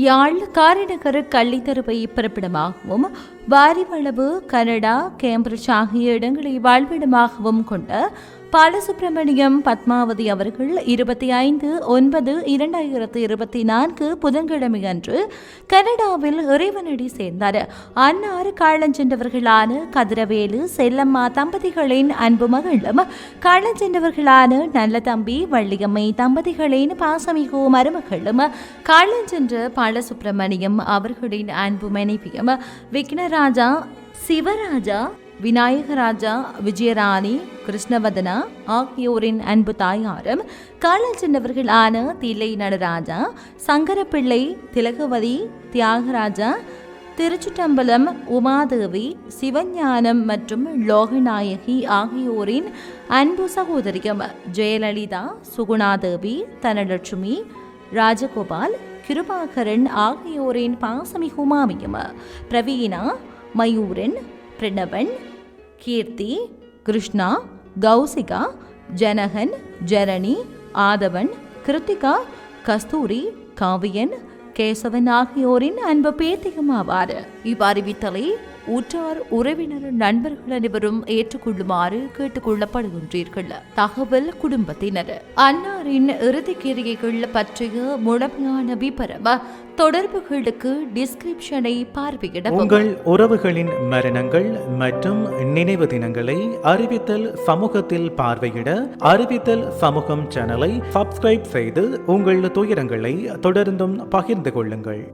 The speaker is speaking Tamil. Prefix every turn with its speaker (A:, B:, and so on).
A: யாழ் காரிநகர் கள்ளித்தருவை பிறப்பிடமாகவும் வாரிவளவு கனடா கேம்பிரிட்ஜ் ஆகிய இடங்களை வாழ்விடமாகவும் கொண்ட பாலசுப்ரமணியம் பத்மாவதி அவர்கள் இருபத்தி ஐந்து ஒன்பது இரண்டாயிரத்து இருபத்தி நான்கு புதன்கிழமை அன்று கனடாவில் இறைவனடி சேர்ந்தார். அன்னார் காலஞ்சென்றவர்களான கதிரவேலு செல்லம்மா தம்பதிகளின் அன்பு மகளும் காலஞ்சென்றவர்களான நல்ல தம்பி வள்ளியம்மை தம்பதிகளின் பாசமிகு மருமகளும் காலஞ்சென்ற பாலசுப்ரமணியம் அவர்களின் அன்பு மனைவியும் விக்னராஜா சிவராஜா விநாயகராஜா விஜயராணி கிருஷ்ணவதனா ஆகியோரின் அன்பு தாயாரும் காலல் சென்றவர்களான தில்லை நடராஜா சங்கரப்பிள்ளை திலகவதி தியாகராஜா திருச்சிட்டம்பலம் உமாதேவி சிவஞானம் மற்றும் லோகநாயகி ஆகியோரின் அன்பு சகோதரியம் ஜெயலலிதா சுகுணாதேவி தனலட்சுமி ராஜகோபால் கிருபாகரன் ஆகியோரின் பாசமிகு மாமியம் பிரவீனா மயூரன் பிரணவன் கீர்த்தி கிருஷ்ணா கௌசிகா ஜனகன் ஜரணி ஆதவன் கிருத்திகா கஸ்தூரி காவியன் கேசவன் ஆகியோரின் அன்பு பேத்திகமாவார் இவ்வறிவித்தலை உற்றார் உறவினர் நண்பர்கள் அனைவரும் ஏற்றுக்கொள்ளுமாறு கேட்டுக்கொள்ளப்படுகின்றீர்கள். தகவல் குடும்பத்தினர். அன்னாரின் இறுதி கிரியைகள் பற்றிய முழுமையான விபரம் தொடர்புகளுக்கு டிஸ்கிரிப்ஷனை பார்வையிட
B: உங்கள் உறவுகளின் மரணங்கள் மற்றும் நினைவு தினங்களை அறிவித்தல் சமூகத்தில் பார்வையிட அறிவித்தல் சமூகம் சேனலை சப்ஸ்கிரைப் செய்து உங்கள் துயரங்களை தொடர்ந்தும் பகிர்ந்து கொள்ளுங்கள்.